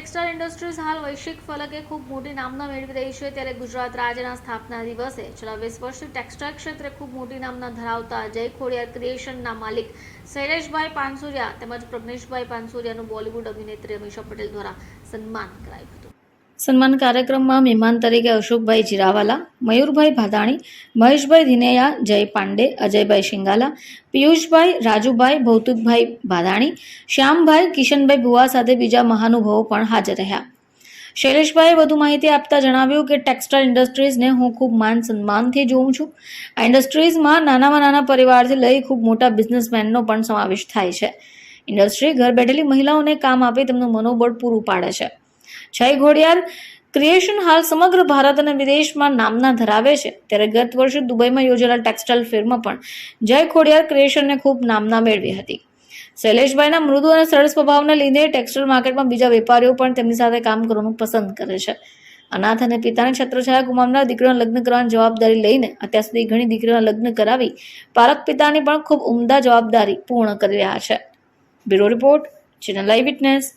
Textile industries હાલ વૈશ્વિક ફલકે ખૂબ મોટી નામના મેળવી રહી છે. ત્યારે ગુજરાત રાજ્યના સ્થાપના દિવસે છેલ્લા વીસ વર્ષથી ટેક્સટાઇલ ક્ષેત્રે ખૂબ મોટી નામના ધરાવતા જય ખોડિયાર ક્રિએશનના માલિક શૈલેષભાઈ પાનસુરિયા તેમજ પ્રજ્ઞેશભાઈ પાનસુરિયાનું બોલિવૂડ અભિનેત્રી અમીષા પટેલ દ્વારા સન્માન કરાયું હતું. સન્માન કાર્યક્રમમાં મહેમાન તરીકે અશોકભાઈ જીરાવાલા મયુરભાઈ ભાદાણી, મહેશભાઈ ધિનેયા, જય પાંડે, અજયભાઈ શિંગાલા, પિયુષભાઈ, રાજુભાઈ, ભૌતિકભાઈ ભાદાણી, શ્યામભાઈ, કિશનભાઈ ભુવા સાથે બીજા મહાનુભાવો પણ હાજર રહ્યા. શૈલેષભાઈએ વધુ માહિતી આપતા જણાવ્યું કે ટેક્સટાઇલ ઇન્ડસ્ટ્રીઝને હું ખૂબ માન સન્માનથી જોઉં છું. આ ઇન્ડસ્ટ્રીઝમાં નાનામાં નાના પરિવારથી લઈ ખૂબ મોટા બિઝનેસમેનનો પણ સમાવેશ થાય છે. ઇન્ડસ્ટ્રી ઘર બેઠેલી મહિલાઓને કામ આપી તેમનું મનોબળ પૂરું પાડે છે. જય ઘોડિયાર ક્રિએશન હાલ સમગ્ર ભારત અને વિદેશમાં નામના ધરાવે છે. ત્યારે ગત વર્ષે દુબઈમાં યોજેલા ટેક્સટાઇલ ફેરમાં પણ જય ખોડિયાર ક્રિએશનને ખૂબ નામના મેળવી હતી. શૈલેષભાઈના મૃદુ અને સરળ સ્વભાવને લીધે ટેક્સટાઇલ માર્કેટમાં બીજા વેપારીઓ પણ તેમની સાથે કામ કરવાનું પસંદ કરે છે. અનાથ અને પિતાની છત્રછાયા ગુમાવનાર દીકરીઓના લગ્ન કરવાની જવાબદારી લઈને અત્યાર સુધી ઘણી દીકરીઓના લગ્ન કરાવી પારક પિતાની પણ ખૂબ ઉમદા જવાબદારી પૂર્ણ કરી રહ્યા છે. Bureau report, channel live witness.